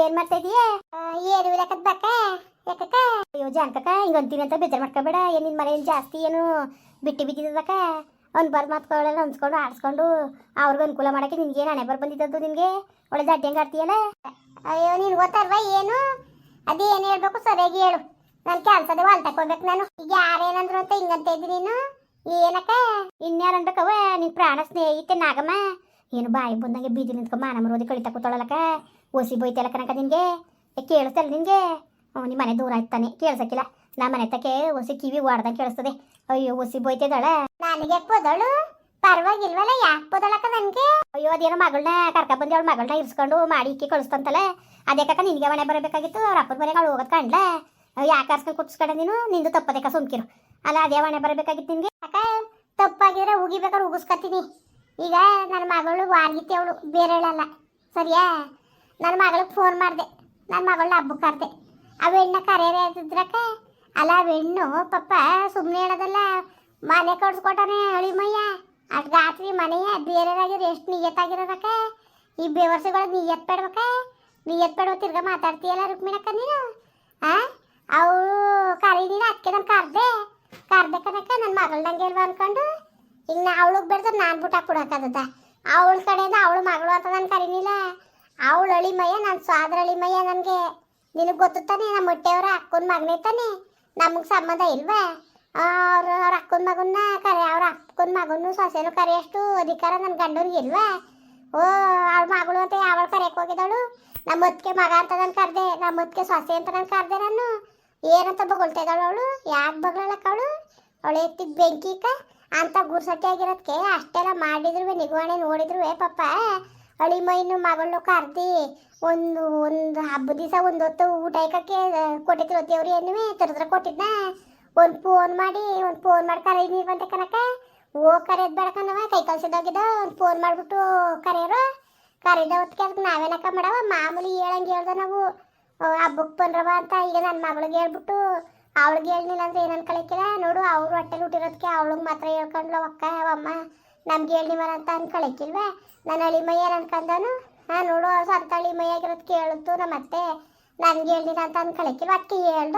ಏನ್ ಮಾಡ್ತಾ ಇದೀಯ? ಏನು ಇಲ್ಲಕತ್ ಅಯ್ಯೋ, ಜಾನ್ಕಕ್ಕ ಹಿಂಗ ಅಂತೀನಿ ಅಂತ ಬೇಜಾರು ಮಾಡ್ಕೋಬೇಡ. ಏನ್ ನಿನ್ ಮನೇಲಿ ಜಾಸ್ತಿ ಏನು ಬಿಟ್ಟು ಬಿದ್ದಿದ್ದಕ್ಕ ಒಂದ್ ಬರ್ ಮಾತ್ಕೊಳ್ಳೋಣ ಅನ್ಸ್ಕೊಂಡು, ಆಡಿಸ್ಕೊಂಡು, ಅವ್ರಿಗೆ ಅನುಕೂಲ ಮಾಡಕ್ಕೆ ನಿನ್ಗೆ ಹಣೆ ಬರ್ ಬಂದಿದ್ದದ್ದು ನಿನ್ಗೆ? ಒಳ್ಳೆ ದಡ್ಡಿ ಹಂಗೆ ಆಡ್ತೀಯಲ್ಲ? ಅಯ್ಯೋ, ನೀನ್ ಗೊತ್ತಲ್ವ ಏನು? ಅದೇ ಏನು ಹೇಳ್ಬೇಕು ಸರಿಯಾಗಿ ಹೇಳು. ನನ್ನ ಕೆಲ್ಸದ ಹೊಲ್ ತಕೋಬೇಕು ನಾನು. ಈಗ ಯಾರೇನಂದ್ರು ಅಂತ ಹಿಂಗಂತ ಇದ್ದೀನಿ ನೀನು? ಏನಕ್ಕ? ಇನ್ಯಾರು ಅನ್ಬೇಕವ ನಿನ್ ಪ್ರಾಣ ಸ್ನೇಹಿತೆ ನಾಗಮ್ಮ. ಏನು ಬಾಯಿ ಬಂದಂಗೆ ಬೀದಿ ನಿಂತ್ಕೊ ಮಾನಮರೋದಿ ಕಳಿತಾ ಕೂತಾಳಲಕ್ಕ ಓಸಿ ಬೈತಲ್ಲ ಕನಕ ನಿನಗೆ? ಕೇಳಿಸ್ತಲ್ಲ ನಿನಗೆ? ನಿಮ್ಮ ಮನೆ ದೂರ ಆಯ್ತಾನೆ ಕೇಳಿಸಕ್ಕಿಲ್ಲ ನಾ ಮನೆ ತಕ್ಕೆ ಓಸಿ ಕಿವಿ ವಾಡ್ದಂಗೆ ಕೇಳಿಸ್ತದೆ. ಅಯ್ಯೋ ಒಸಿ ಬೈತಿದ್ದಾಳ. ನನಗೆ ಪೊದಳು? ಪರವಾಗಿಲ್ವಲ್ಲ ಯಾಕೆ ಪೊದಳಕ್ಕ ನನಗೆ? ಅಯ್ಯೋ ಅದೇನೋ ಮಗಳನ್ನ ಕರ್ಕ ಬಂದು ಅವಳು ಮಗಳನ್ನ ಇರ್ಸ್ಕೊಂಡು ಮಾಡಿ ಇಕ್ಕಿ ಕಳಿಸ್ತಂತಲ್ಲ ಅದೇ ಕಕ್ಕ ನಿನಗೆ ಮನೆ ಬರಬೇಕಾಗಿತ್ತು ಅವ್ರ ಅಪ್ಪನ ಮನೆಗೆ ಅವಳು ಹೋಗೋದು ಕಂಡ್ಲ ಯಾಕೆ ಕರ್ಸ್ಕೊಂಡು ಕುಟ್ಸ್ಕೊಂಡೆ ನೀನು? ನಿಂದು ತಪ್ಪದಕ್ಕ ಸುಮ್ಕಿರು. ಅಲ್ಲ ಅದೇ ಮನೆ ಬರಬೇಕಾಗಿತ್ತು ನಿನಗೆ? ಅಕ್ಕ ತಪ್ಪಾಗಿದ್ರೆ ಉಗಿಬೇಕಾದ್ರೆ ಉಗಿಸ್ಕೊತೀನಿ. ಈಗ ನನ್ನ ಮಗಳು ವಾರ್ಗಿತಿ ಅವಳು ಬೇರೆ ಹೇಳಲ್ಲ ಸರಿಯಾ? ನನ್ನ ಮಗಳಿಗೆ ಫೋನ್ ಮಾಡಿದೆ. ನನ್ನ ಮಗಳನ್ನ ಹಬ್ಬ ಕರೆದೆ. ಆ ಹೆಣ್ಣ ಕರೆಯರೆ ಇದ್ರಕ್ಕ ಅಲ್ಲ ಹೆಣ್ಣು ಪಪ್ಪ ಸುಮ್ಮನೆ ಹೇಳೋದಲ್ಲ, ಮನೆ ಕಡ್ಸ್ಕೊಟ್ಟಾನೆ ಅಳಿಮಯ್ಯ ಅಟ್ ರಾತ್ರಿ ಮನೆಯ ಬೇರೆದಾಗಿರೋ ಎಷ್ಟು ನಿಯತ್ತಾಗಿರೋದಕ್ಕ ಈ ಬೇವರ್ಸಿಗಳ ನಿಯತ್ ಬೇಡ್ಬೇಕ ನಿಯತ್ ಬೇಡ ತಿರ್ಗಾ ಮಾತಾಡ್ತೀಯಲ್ಲ ರುಕ್ಮಿಣಕ್ಕ ನೀನು? ಆ? ಅವು ಕರಿ ನೀನು ಅದಕ್ಕೆ ನಾನು ಕರ್ದೆ. ಕರ್ದೆ ಕನಕ ನನ್ನ ಮಗಳಂಗೆ ಇಲ್ವಾ ಅನ್ಕೊಂಡು? ಈಗ ನಾ ಅವಳಿಗೆ ಬೆಳೆದ್ರೆ ನಾನು ಬಿಟ್ಟಾಕ್ ಹಾಕ್ಬಿಡಕ್ಕದ ಅವಳ ಕಡೆಯಿಂದ ಅವಳು ಮಗಳು ಅಂತ ನಾನು ಕರೀನಿಲ್ಲ. ಅವಳು ಅಳಿಮಯ್ಯ ನನ್ನ ಸ್ವಾದ್ರ ಅಳಿಮಯ್ಯ ನನಗೆ. ನಿನಗೆ ಗೊತ್ತು ತಾನೆ, ನಮ್ಮ ಹೊಟ್ಟೆಯವ್ರ ಅಕ್ಕನ ಮಗನೇ ತಾನೆ? ನಮಗೆ ಸಂಬಂಧ ಇಲ್ವಾ? ಅವ್ರ ಅವ್ರ ಅಕ್ಕನ ಮಗನ್ನ ಕರೆ, ಅವ್ರ ಅಕ್ಕನ ಮಗನ್ನು ಸೊಸೆನು ಕರೆಯಷ್ಟು ಅಧಿಕಾರ ನನ್ನ ಗಂಡನಿಗೆ ಇಲ್ವಾ? ಓ ಅವ್ಳ ಮಗಳು ಅಂತ ಯಾವಳು ಕರೆಯಕ್ಕೆ ಹೋಗಿದ್ದಾಳು? ನಮ್ಮ ಹೊತ್ತಿಗೆ ಮಗ ಅಂತ ನಾನು ಕರೆದೆ, ನಮ್ಮ ಹೊತ್ತಿಗೆ ಸೊಸೆ ಅಂತ ನಾನು ಕರೆದೆ ನಾನು. ಏನಂತ ಬಗಳ್ತಾ ಅವಳು? ಯಾಕೆ ಬಗಳಕ್ಕ ಅವಳು? ಅವಳು ಎತ್ತಿದ ಬೆಂಕಿಕ ಅಂತ ಗುರ್ಸಟ್ಟಿ ಆಗಿರೋದಕ್ಕೆ ಅಷ್ಟೆಲ್ಲ ಮಾಡಿದ್ರು ನಿಗುವಣೆ ನೋಡಿದ್ರು ಪಾಪ. ಅಳಿಮೈನು ಮಗಳು ಕರ್ದಿ ಒಂದು ಒಂದು ಹಬ್ಬದ ದಿವಸ ಒಂದು ಹೊತ್ತು ಊಟ ಹಾಕಕ್ಕೆ ಕೊಟ್ಟಿದ್ರು ದೇವ್ರು ತರದ್ರ ಕೊಟ್ಟಿದ್ನ. ಒಂದು ಫೋನ್ ಮಾಡಿ, ಒಂದು ಫೋನ್ ಮಾಡಿ ಕರೀನಿ ಬಂದೆ ಕನಕ ಓ ಕರೆಯೋದು ಬೇಡ ಕಣವ ಕೈ ಕಲ್ಸಿದೋಗಿದ್ದ ಒಂದು ಫೋನ್ ಮಾಡಿಬಿಟ್ಟು ಕರೆಯೋರು. ಕರೆದ ಹೊತ್ತಿಗೆ ಅದಕ್ಕೆ ನಾವೇನಕ್ಕ ಮಾಡವ? ಮಾಮೂಲಿ ಹೇಳಂಗೆ ಹೇಳ್ದ ನಾವು. ಹಬ್ಬಕ್ಕೆ ಬಂದ್ರವ ಅಂತ ಈಗ ನನ್ನ ಮಗಳಿಗೆ ಹೇಳ್ಬಿಟ್ಟು ಅವಳಿಗೆ ಹೇಳಿಲ್ಲ ಅಂದ್ರೆ ಏನು ಅನ್ಕೊಳಕ್ಕಿಲ್ಲ ನೋಡು, ಅವ್ರು ಹೊಟ್ಟೆಲಿ ಹುಟ್ಟಿರೋದಕ್ಕೆ ಅವಳಿಗೆ ಮಾತ್ರ ಹೇಳ್ಕೊಂಡ್ಲು ಅಕ್ಕ ಅಮ್ಮ. ನಮ್ಗೆ ಹೇಳಿವರ ಅಂತ ಅನ್ಕೊಳಕ್ಕಿಲ್ವಾ ನನ್ನ ಮೈಯಾರ ಅನ್ಕೊಂಡನು ಹಾಂ, ನೋಡು, ಸ್ವಂತ ಅಳಿಮಯ್ಯಾಗಿರೋದು ಕೇಳಿದ್ದು ನಮ್ಮ ಅತ್ತೆ. ನನ್ಗೆ ಹೇಳಿಲ್ಲ ಅಂತ ಅನ್ಕೊಳಕ್ಕಿಲ್ವ ಅಕ್ಕಿ ಹೇಳ್ದ.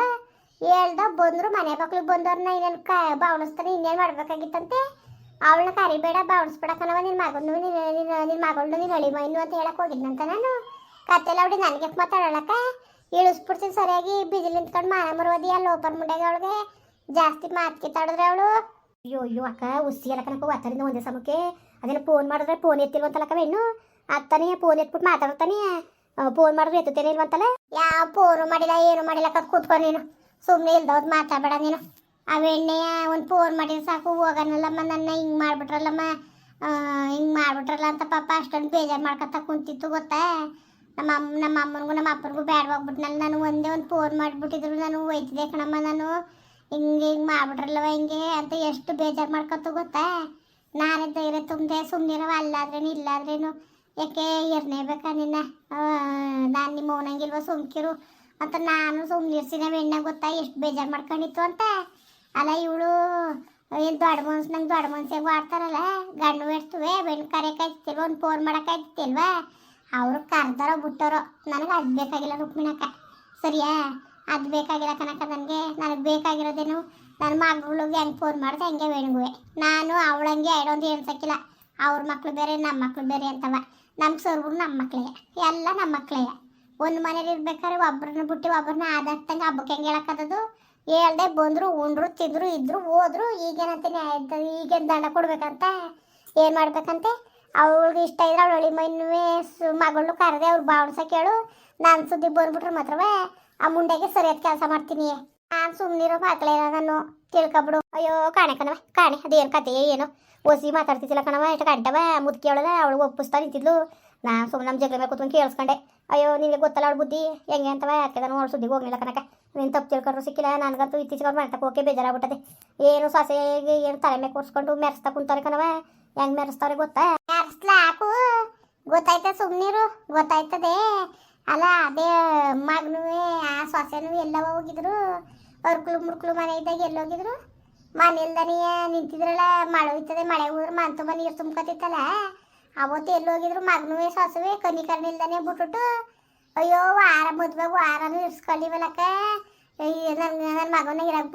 ಹೇಳ್ದ, ಬಂದರು, ಮನೆ ಮಕ್ಳಿಗೆ ಬಂದವ್ರನ್ನ ಇನ್ನೇನು ಕ, ಬಾವಣಿಸ್ತಾನೆ ಇನ್ನೇನು ಮಾಡ್ಬೇಕಾಗಿತ್ತಂತೆ? ಅವಳನ್ನ ಕರಿಬೇಡ, ಬಾವಣಿಸ್ಬೇಡ ಕಣವ ನಿನ್ನ ಮಗನು ನಿನ್ನ ನಿನ್ನ ನಿನ್ನ ಮಗಳನ್ನ ನಿನ್ನ ಅಳಿಮಯ್ಯನು ಅಂತ ಹೇಳಕ್ಕೆ ಹೋಗಿದ್ನಂತ ನಾನು. ಕತ್ತೆಲ್ಲ ಅವಳಿ ನನಗೆ ಮಾತಾಡೋಳಕ್ಕ ಇಳಿಸ್ಬಿಡ್ತೀನಿ ಸರಿಯಾಗಿ, ಬಿಸಿಲು ನಿಂತ್ಕೊಂಡು ಮಾನ ಮರುವದಿ ಅಲ್ಲಿ ಓಪನ್ ಮುಂಡೆಗೆ ಅವಳಿಗೆ. ಜಾಸ್ತಿ ಮಾತು ಕಿತ್ತಾಡಿದ್ರೆ ಅವಳು. ಅಯ್ಯೋ ಅಯ್ಯೋ, ಅಕ್ಕ ಉಸಿ ಅಲ್ಲ ಕನಕ ಒತ್ತರಿಂದ ಒಂದೇ ಸಮಕ್ಕೆ ಅದೇನು ಫೋನ್ ಮಾಡಿದ್ರೆ ಫೋನ್ ಎತ್ತಿಲ್ವಂತಲ್ಲಕ್ಕ ಇನ್ನು. ಅತ್ತನೇ ಫೋನ್ ಎತ್ಬಿಟ್ಟು ಮಾತಾಡ್ತಾನೆ. ಫೋನ್ ಮಾಡಿದ್ರೆ ಎತ್ತುತ್ತೇನೆ ಇಲ್ವಂತಲ್ಲ ಯಾವ ಫೋನ್ ಮಾಡಿಲ್ಲ, ಏನು ಮಾಡಿಲ್ಲ ಕತ್ ಕೂತ್ಕೊ ನೀನು. ಸುಮ್ಮನೆ ಇಲ್ದವ್ದು ಮಾತಾಡಬೇಡ ನೀನು. ಆ ಎಣ್ಣೆಯ ಒಂದು ಫೋನ್ ಮಾಡಿದ್ರೆ ಸಾಕು, ಹೋಗನಲ್ಲಮ್ಮ, ನನ್ನ ಹಿಂಗೆ ಮಾಡ್ಬಿಟ್ರಲ್ಲಮ್ಮ. ಹಿಂಗೆ ಮಾಡ್ಬಿಟ್ರಲ್ಲ ಅಂತ ಪಾಪ ಅಷ್ಟೊಂದು ಬೇಜಾರು ಮಾಡ್ಕೊತ ಕುಂತಿತ್ತು ಗೊತ್ತಾ? ನಮ್ಮ ಅಮ್ಮ ನಮ್ಮ ಅಮ್ಮನಿಗೂ, ನಮ್ಮ ಅಪ್ಪನಿಗೂ ಬ್ಯಾಡ್ ನಾನು ನಾನು ಒಂದೇ ಒಂದು ಫೋನ್ ಮಾಡಿಬಿಟ್ಟಿದ್ರು, ನಾನು ಒಯ್ತಿದ್ದೆ ಕಣಮ್ಮ, ನಾನು. ಹಿಂಗೆ ಹಿಂಗೆ ಮಾಡ್ಬಿಟ್ರಲ್ಲವ ಹಿಂಗೆ ಅಂತ ಎಷ್ಟು ಬೇಜಾರು ಮಾಡ್ಕೊತು ಗೊತ್ತಾ? ನಾನು ಧೈರ್ಯ ತುಂಬದೆ ಸುಮ್ಮನಿರವ ಅಲ್ಲಾದ್ರೇನು ಇಲ್ಲಾದ್ರೇನು? ಯಾಕೆ ಇರ್ನೇ ಬೇಕಾ ನಿನ್ನ? ನಾನು ನಿಮ್ಮ ಅವನಂಗಿಲ್ವ ಸುಮ್ಕಿರು. ಅಂತ ನಾನು ಸುಮ್ಮನಿರ್ಸಿನ ಎಣ್ಣೆ ಗೊತ್ತಾ? ಎಷ್ಟು ಬೇಜಾರು ಮಾಡ್ಕೊಂಡಿತ್ತು ಅಂತ? ಅಲ್ಲ ಇವಳು, ಏನು ದೊಡ್ಡ ಮನ್ಸು, ನಂಗೆ ದೊಡ್ಡ ಮನ್ಸಿಗೆ ಆಡ್ತಾರಲ್ಲ ಗಂಡು ಇರ್ತವೆ ಬೆಣ್ಣು ಕರೆಯಕ್ಕಾಯ್ತಿಲ್ವ ಒಂದು ಫೋನ್ ಮಾಡೋಕ್ಕಾಯ್ತಿಲ್ವ ಅವರು ಕರ್ದಾರೋ, ಬಿಟ್ಟರೋ? ನನಗೆ ಅದು ಬೇಕಾಗಿಲ್ಲ ರುಕ್ಮಿಣಕ್ಕ. ಸರಿಯಾ? ಅದು ಬೇಕಾಗಿಲ್ಲ ಕನಕ ನನಗೆ ನನಗೆ ಬೇಕಾಗಿರೋದೇನು ನನ್ನ ಮಗಳಿಗೆ ಹಂಗೆ ಫೋನ್ ಮಾಡಿದೆ, ಹಂಗೆ ವೇಣುಗುವೆ. ನಾನು ಅವಳಂಗೆ ಎರಡೊಂದು ಹೇಳ್ಸಕ್ಕಿಲ್ಲ ಅವ್ರ ಮಕ್ಳು ಬೇರೆ ನಮ್ಮ ಮಕ್ಳು ಬೇರೆ ಅಂತವ. ನಮ್ಮ ಸರ್ಗಳು ನಮ್ಮ ಮಕ್ಕಳೇ ಎಲ್ಲ ನಮ್ಮ ಮಕ್ಕಳೇ ಒಂದು ಮನೇಲಿ ಇರ್ಬೇಕಾದ್ರೆ ಒಬ್ಬರನ್ನ ಬಿಟ್ಟು ಒಬ್ಬರನ್ನ ಆದತ್ತಂಗೆ ಹಬ್ಬಕ್ಕೆ ಹೆಂಗೆ ಹೇಳಕ್ಕದದು ಹೇಳ್ದೆ, ಬಂದರು, ಉಂಡ್ರು, ತಿದ್ರು, ಇದ್ರು, ಹೋದ್ರು ಆಯ್ತು ಈಗೇನು ದಂಡ ಕೊಡ್ಬೇಕಂತ? ಏನು ಮಾಡ್ಬೇಕಂತೆ? ಅವ್ಳಿಗೆ ಇಷ್ಟ ಇದ್ರೆ ಅವಳು ಮೈನುವೆ ಮಗಳು ಕರೆದೆ, ಅವ್ರು ಬಾವಣ್ಸ ಕೇಳು. ನಾನು ಸುದ್ದಿ ಬಂದ್ಬಿಟ್ರೆ ಮಾತ್ರವೇ ಆ ಮುಂಡೆಗೆ ಸರಿಯಾದ ಕೆಲಸ ಮಾಡ್ತೀನಿ. ಆ ಸುಮ್ಮನಿರೋ ಮಕ್ಕಳೇ ನಾನು ತಿಳ್ಕೊಬಿಡು. ಅಯ್ಯೋ, ಕಾಣೆ ಕಣವ ಕಾಣೆ, ಅದೇನು ಕತೆ, ಏನು? ಓಸಿ ಮಾತಾಡ್ತಿದ್ದಿಲ್ಲ ಕಣವ ಎಷ್ಟು ಗಂಟವ ಮುದುಕಿ ಅವಳದ ಅವಳು ಒಪ್ಪಿಸ್ತಾ ನಿಂತಿದ್ಲು. ನಾನು ಸುಮ್ಮನೆ ನಮ್ಮ ಜಗಳ ಮೇಲೆ ಕೂತ್ಕೊಂಡು ಕೇಳಿಸ್ಕೊಂಡೆ. ಅಯ್ಯೋ, ನಿನಗೆ ಗೊತ್ತಲ್ಲ ಅವಳು ಬುದ್ಧಿ? ಹೆಂಗೆ ಅಂತವ? ಯಾಕೆ ನಾನು ಅವಳು ಸುದ್ದಿಗೆ ಹೋಗ್ಲಿಲ್ಲ ಕನಕ ನೀನು ತಪ್ಪು ತಿಳ್ಕೊಂಡ್ರು ಸಿಕ್ಕಿಲ್ಲ, ನನಗಂತೂ ಇತ್ತೀಚೆಗೆ ಅವ್ರು ಮಾಡ್ತಕ್ಕೆ ಓಕೆ ಬೇಜಾರಾಗ್ಬಿಟ್ಟದೆ. ಏನು ಸೊಸೆಗೆ ಏನು ತಲೆ ಮೇಲೆ ಕೂರಿಸ್ಕೊಂಡು ಮೆರೆಸ್ತಾ ಕುಂತಾರೆ ಕಣವ ಹೆಂಗ್ ಮೆರೆಸ್ತಾರೆ ಗೊತ್ತಾ? ಮೆರೆಸ್ಲಾಕು? ಗೊತ್ತಾಯ್ತ ಸುಮ್ಮನಿರು ಗೊತ್ತಾಯ್ತದೆ. ಅಲ್ಲ, ಅದೇ ಮಗನೂ, ಆ ಸೊಸೆನೂ ಎಲ್ಲ ಹೋಗಿದ್ರು. ಅರ್ಕ್ಳು ಮುರ್ಕುಳು ಮನೆ ಇದ್ದಾಗ ಎಲ್ಲೋಗಿದ್ರು ಮನೆಯಿಂದನೇ ನಿಂತಿದ್ರಲ್ಲ, ಮಳೆ ಹೋಯ್ತದೆ, ಮಳೆ ಹೋದ್ರೆ ಮನ್ ತುಂಬ ನೀರು ತುಂಬ್ಕೊತಿತ್ತಲ್ಲ. ಅವತ್ತು ಎಲ್ಲೋಗಿದ್ರು ಮಗನೂ, ಸೊಸೆವೇ ಇಲ್ದಾನೆ ಬಿಟ್ಬಿಟ್ಟು, ಅಯ್ಯೋ, ವಾರ ಮದುವೆ, ವಾರನೂ ಇರ್ಸ್ಕೊಳ್ಳಿವಲಕ್ಕ ನನ್ನ ನನ್ನ ಮಗನ ಇರಾಕ್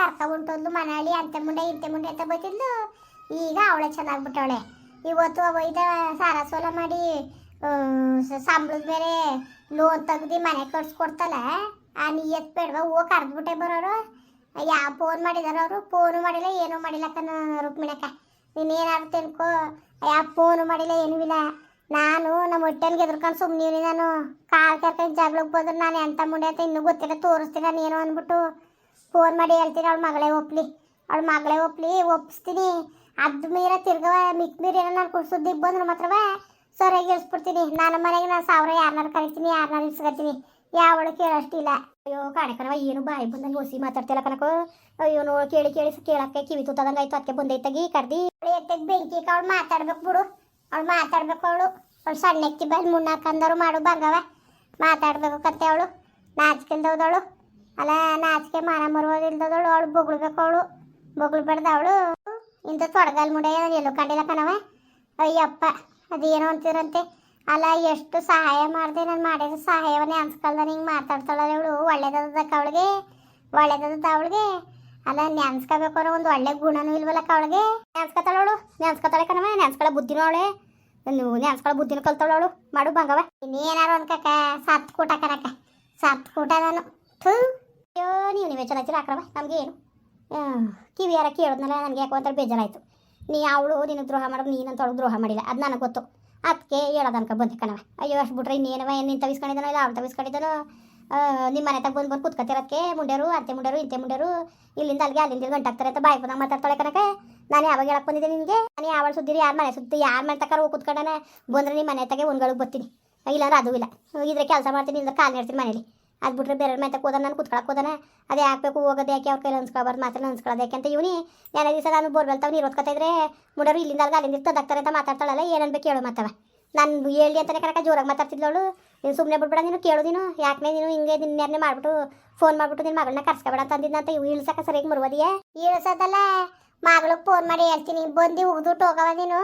ಕರ್ಕ ಉಂಟೊಂದು ಮನಾಳಿ ಅಂತೆ ಮುಂಡೆ, ಇಂತೆ ಮುಂಡೆ ಅಂತ ಬೈತಿದ್ಲು. ಈಗ ಅವಳೆ ಚೆನ್ನಾಗ್ಬಿಟ್ಟವಳೆ ಇವತ್ತು ಒಯ್ದ ಸಾಲ ಸೋಲ ಮಾಡಿ ಸಂಬಳದ ಬೇರೆ ಲೋನ್ ತೆಗ್ದು ಮನೆ ಕಟ್ಸ್ಕೊಡ್ತಲ್ಲ ಆ ನಿಯತ್ ಬೇಡವಾ? ಹೋಗಿ ಕರೆದ್ಬಿಟ್ಟೆ ಬರೋರು? ಯಾವ ಫೋನ್ ಮಾಡಿದಾರ ಅವರು? ಫೋನು ಮಾಡಿಲ್ಲ, ಏನೂ ಮಾಡಿಲ್ಲ ರುಕ್ಮಿಣಕ್ಕ ರುಕ್ಮಿಣಕ್ಕ. ನೀನೇನಾದ್ರು ತಿನ್ಕೋ. ಯಾವ ಫೋನು ಮಾಡಿಲ್ಲ, ಏನೂ ಇಲ್ಲ. ನಾನು ನಮ್ಮ ಹೊಟ್ಟೆನ್ಗೆ ಎದ್ರಕೊಂಡು ಸುಮ್ಮನೆ ನಾನು. ಕಾಲು ಕರ್ಕೊಂಡು ಜಗಳಕ್ಕೆ ಬಂದ್ರೆ ನಾನು ಎಂಥ ಮುಂಡೆ ಅಂತ ಇನ್ನೂ ಗೊತ್ತಿಲ್ಲ ತೋರಿಸ್ತೀನಿ ನಾನು ಏನೋ ಅಂದ್ಬಿಟ್ಟು ಫೋನ್ ಮಾಡಿ ಹೇಳ್ತೀನಿ ಅವಳ ಮಗಳೇ ಒಪ್ಲಿ. ಅವಳ ಮಗಳೇ ಒಪ್ಲಿ ಒಪ್ಪಿಸ್ತೀನಿ ಅದು ಮೀರ ತಿರ್ಗವ ಮಿಕ್ ಮೀರ ಏನೋ ನಾನು ಸುದ್ದಿ ಬಂದ್ರೆ ಮಾತ್ರವ? ಸರಿಯಾಗಿ ಇಳಿಸ್ಬಿಡ್ತೀನಿ ನಾನು ಮನೆಗೆ ನಾನು ಸಾವಿರ ಯಾರನ್ನಾರು ಕರಿತೀನಿ ಯಾರನ್ನಾರು ಇಸ್ಕೊತೀನಿ. ಯಾವಳು ಕೇಳೋಷ್ಟಿಲ್ಲ. ಅಯ್ಯೋ ಕಾಣಕನವ ಏನು ಬಾಯಿ ಬಂದಂಗೆ ಹೊಸಿ ಮಾತಾಡ್ತಿಲ್ಲ ಕನಕೋ ಅಯ್ಯೋ ನೋ ಕೇಳಿ ಕೇಳಿ ಕೇಳಕ್ಕೆ ಕಿವಿ ತುತ್ತದಂಗೆ ಆಯ್ತು. ಅದಕ್ಕೆ ಬಂದೈತಾಗಿ ಕರ್ದಿ. ಎತ್ತಗೆ ಬೆಂಕಿ ಅವಳು ಮಾತಾಡ್ಬೇಕು ಬಿಡು. ಅವಳು ಮಾತಾಡ್ಬೇಕು ಅವಳು. ಅವಳು ಸಣ್ಣಕ್ಕಿ ಬಲ್ ಮುನ್ನಾಕಂದವ್ರು ಮಾಡು ಬಂಗವ. ಮಾತಾಡ್ಬೇಕು ಕತ್ತೆ ಅವಳು. ನಾಚಿಕೆಲ್ದವಳು ಅಲ್ಲ, ನಾಚಿಕೆ ಮಾನ ಮರುವುದಿಲ್ದವಳು ಅವಳು ಬೊಗಳ್ಬೇಕು ಅವಳು. ಬೊಗಳು ಬೇಡ್ದ ಅವಳು. ಇಂಥ ತೊಡಗಲ್ ಮುಡೆ ಎಲ್ಲೂ ಕಂಡಿಲ್ಲ ಕಣವ ಅಯ್ಯಪ್ಪ. ಅದೇನೋ ಅಂತಿರಂತೆ ಅಲ್ಲ, ಎಷ್ಟು ಸಹಾಯ ಮಾಡಿದೆ ನಾನು ಮಾಡಿದ ಸಹಾಯವನ್ನೇ ಅನ್ಸ್ಕೊಳ್ದ ಹಿಂಗೆ ಮಾತಾಡ್ತಾಳೆ ಅವಳು ಒಳ್ಳೇದದಕ್ಕ ಅವಳಿಗೆ. ಒಳ್ಳೇದದ ಅವಳಿಗೆ. ಅಲ್ಲ, ನೆನ್ಸ್ಕೋಬೇಕು ಒಂದು ಒಳ್ಳೆ ಗುಣನೂ ಇಲ್ವಲ್ಲಕ್ಕ ಅವಳಿಗೆ. ನೆನ್ಸ್ಕೊತಾಳ ಅವಳು. ನೆನ್ಸ್ಕೊತಾಳೆ ಕಣವ ನೆನ್ಸ್ಕೊಳ್ಳೋ ಬುದ್ಧಿನೂ ಅವಳೆ. ನೀವು ಬುದ್ಧಿನ ಕಲ್ತಾಳ ಅವಳು. ಮಾಡು ಬಂಗವ ಇನ್ನೇನಾರು ಅನ್ಕಕ್ಕ ಸತ್ ಕೂಟ ಕನಕ ಸತ್ ಕೂಟ ನಾನು. ಥೂ. ಅಯ್ಯೋ, ನೀವು ನೀವೇ ಚೆನ್ನಾಗಿ ಹಾಕ್ರವ ನಮಗೆ ಏನು ಕಿವಿ ಯಾರ ಕೇಳೋದ್ನಲ್ಲ, ನನಗೆ ಯಾಕೋ ಒಂಥರ ಬೇಜಾರಾಯಿತು. ನೀ ಅವಳು ನಿನ್ನ ದ್ರೋಹ ಮಾಡೋದು, ನೀನಂತ ಅವಳು ದ್ರೋಹ ಮಾಡಿಲ್ಲ. ಅದು ನನಗೆ ಗೊತ್ತು. ಅದಕ್ಕೆ ಹೇಳೋದನ್ಕ ಬಂದೆ ಕಣವ ಅಯ್ಯೋ, ಅಷ್ಟು ಬಿಟ್ರೆ ಇನ್ನೇನವ ಏನು ನಿಂತ ತವಿಸ್ಕೊಂಡಿದ್ದಾನೋ ಇಲ್ಲ ಅವ್ನು ತವಿಸ್ಕೊಂಡಿದ್ದಾನೋ ನಿಮ್ಮ ಮನೆ ತಗ ಬಂದು ಬಂದು ಕೂತ್ಕೊತಿರೋದಕ್ಕೆ ಮುಂಡ್ಯರು ಅಂತೆ ಮುಂಡ್ಯರು ಇಂತೆ ಮುಂಡ್ಯರು ಇಲ್ಲಿಂದ ಅಲ್ಲಿಗೆ ಅಲ್ಲಿಂದ ಗಂಟಾಗ್ತಾರೆ ಅಂತ ಬಾಯ್ ಬಂದಾಗ ಮಾತಾಡ್ತಾಳೆ ಕನಕ ನಾನು ಯಾವಾಗ ಹೇಳಕ್ ಬಂದಿದ್ದೆ ನಿನಗೆ? ನಾನು ಯಾವಾಗ ಸುದ್ದಿರಿ, ಯಾರು ಮನೆ ಸುದ್ದಿ, ಯಾರು ಮನೆ ತಕ್ಕಾರು ಹೋಗಿ ಕೂತ್ಕೊಂಡಾನೆ? ಬಂದ್ರೆ ನಿಮ್ಮ ಮನೆ ತಗೆ ಒಂದ್ಗಳಿಗೆ ಬರ್ತೀನಿ. ಇಲ್ಲಾಂದ್ರೆ ಅದು ಇಲ್ಲ. ಇದ್ರೆ ಕೆಲಸ ಮಾಡ್ತೀನಿ ಇಲ್ಲದ್ರೆ ಕಾಲು ನೀಡ್ತೀನಿ ಮನೇಲಿ. ಅದು ಬಿಟ್ರೆ ಬೇರೆ ಮೇತಕ್ಕೆ ಹೋದ ನಾನು ಕುತ್ಕೊಳಕ್ಕೆ ಹೋದಾನೆ ಅದೇ ಹಾಕ್ಬೇಕು ಹೋಗೋದು ಯಾಕೆ? ಅವ್ರ ಕೈಲಿ ಅನ್ಸ್ಕೊಬಾರ್ದು ಮಾತ್ರ ಅನ್ಸ್ಕೊಳ್ಳೋದು ಯಾಕೆ ಅಂತ ಇವನಿ ಎಲ್ಲ ದಿವಸ ನಾನು ಬೋರ್ವೆಲ್ ತಾವು ನೀರು ಓದ್ಕೊತಾ ಇದ್ರೆ ಮುಡರು ಇಲ್ಲಿಂದ ಅಲ್ಲಿಂದ ಅಲ್ಲಿಂದ ತದಾಕ್ತಾರೆ ಅಂತ ಮಾತಾಡ್ತಾಳಲ್ಲ ಏನನ್ಬೇಕು ಹೇಳು ಮಾತವ. ನಾನು ಹೇಳಿ ಅಂತಲೇ ಕರೆಕ್ಟಾಗಿ ಜೋರಾಗಿ ಮಾತಾಡ್ತಿದ್ಲವಳು ನೀನು ಸುಮ್ಮನೆ ಬಿಡ್ಬೇಡ ನೀನು ಕೇಳು ನೀನು. ಯಾಕೆ ನೀನು ಹಿಂಗೆ ನಿನ್ನೆ ಮಾಡ್ಬಿಟ್ಟು ಫೋನ್ ಮಾಡಿಬಿಟ್ಟು ನಿನ್ನ ಮಗಳನ್ನ ಕರ್ಸ್ಕೊಬೇಡ ಅಂತ ಇವು ಇಳ್ಸಕ್ಕೆ ಸರಿಯಾಗಿ ಮರುವದಿಯೇ? ಇಳ್ಸೋದಲ್ಲ. ಮಗಳಿಗೆ ಫೋನ್ ಮಾಡಿ ಹೇಳ್ತೀನಿ, ಬಂದು ಉಗ್ದುಟ್ಟು ಹೋಗವ ನೀನು.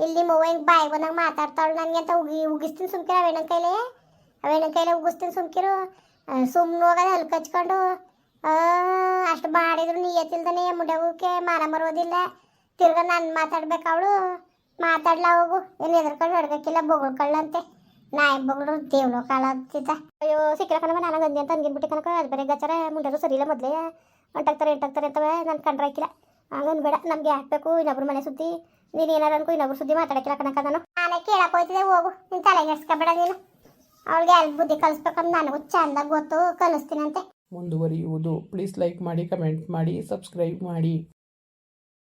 ಇಲ್ಲಿ ಮೂವ ಹಿಂಗೆ ಬಾಯಿ ಬಂದಂಗೆ ಮಾತಾಡ್ತಾಳು ನನಗೆ ಅಂತ ಉಗಿ, ಉಗಿಸ್ತೀನಿ ಸುಮ್ಕಿರ ಅವೇಣ ಕೈಲಿ. ಅವೇಣ ಕೈಲಿ ಉಗಿಸ್ತೀನಿ ಸುಮ್ಕಿರು. ಸುಮ್ಮನೆ ಹೋಗೋದು ಹೆಲ್ಪ್ ಹಚ್ಕೊಂಡು ಅಷ್ಟು ಮಾಡಿದ್ರು ನೀಯತ್ತಿಲ್ದಾನೆ ಮುಂಡೆಗೂಕೆ ಮಾನ ಮರೋದಿಲ್ಲ ತಿರ್ಗ ನಾನು ಮಾತಾಡ್ಬೇಕು ಅವಳು. ಮಾತಾಡ್ಲಾ ಹೋಗು. ಏನು ಎದ್ರಕೊಂಡು ಹೊಡ್ಬೇಕಿಲ್ಲ ಬೊಗಳ್ಕೊಳ್ಳಂತೆ ನಾಯಿ ಬೊಗಳು ದೇವ್ನೋ ಕಾಳತ್ತಿದ್ದ. ಅಯ್ಯೋ ಸಿಕ್ಕಿರ ಕಣವ ನಾನು ಗಂಜಿ ಅಂತ ಅನ್ಗಿನ್ಬಿಟ್ಟು ಕನಕ ಅದು ಬೇರೆ ಗಚಾರ ಮುಂಡೆರು ಸರಿ ಇಲ್ಲ ಮೊದಲೇ. ಹೊಂಟಾಗ್ತಾರೆ ಎಂಟಾಗ್ತಾರೆ ಅಂತವೆ, ನಾನು ಕಂಡ್ರಾಕಿಲ್ಲ ಹಂಗನ್ ಬೇಡ ನಮ್ಗೆ ಹಾಕ್ಬೇಕು ಇನ್ನೊಬ್ರ ಮನೆ ಸುದ್ದಿ. ನೀನು ಏನಾರು ಅನ್ಕೋ, ಇನ್ನೊಬ್ರು ಸುದ್ದಿ ಮಾತಾಡಕ್ಕಿಲ್ಲ ಕಣಕ ನಾನು. ನಾನೇ ಕೇಳಕ್ಕೆ ಹೋಯ್ತಿದ್ದೆ, ಹೋಗು. ನೀನು ತಲೆ ನೆಡ್ಸ್ಕೊಬೇಡ ನೀನು. ಅವಳಿಗೆ ಅಲ್ಲಿ ಬುದ್ಧಿ ಕಲಿಸ್ಬೇಕಂತ ನನಗೂ ಚಂದ ಗೊತ್ತು, ಕಲಿಸ್ತೀನಂತೆ. ಮುಂದುವರಿಯುವುದು. ಪ್ಲೀಸ್ ಲೈಕ್ ಮಾಡಿ ಕಮೆಂಟ್ ಮಾಡಿ ಸಬ್ಸ್ಕ್ರೈಬ್ ಮಾಡಿ.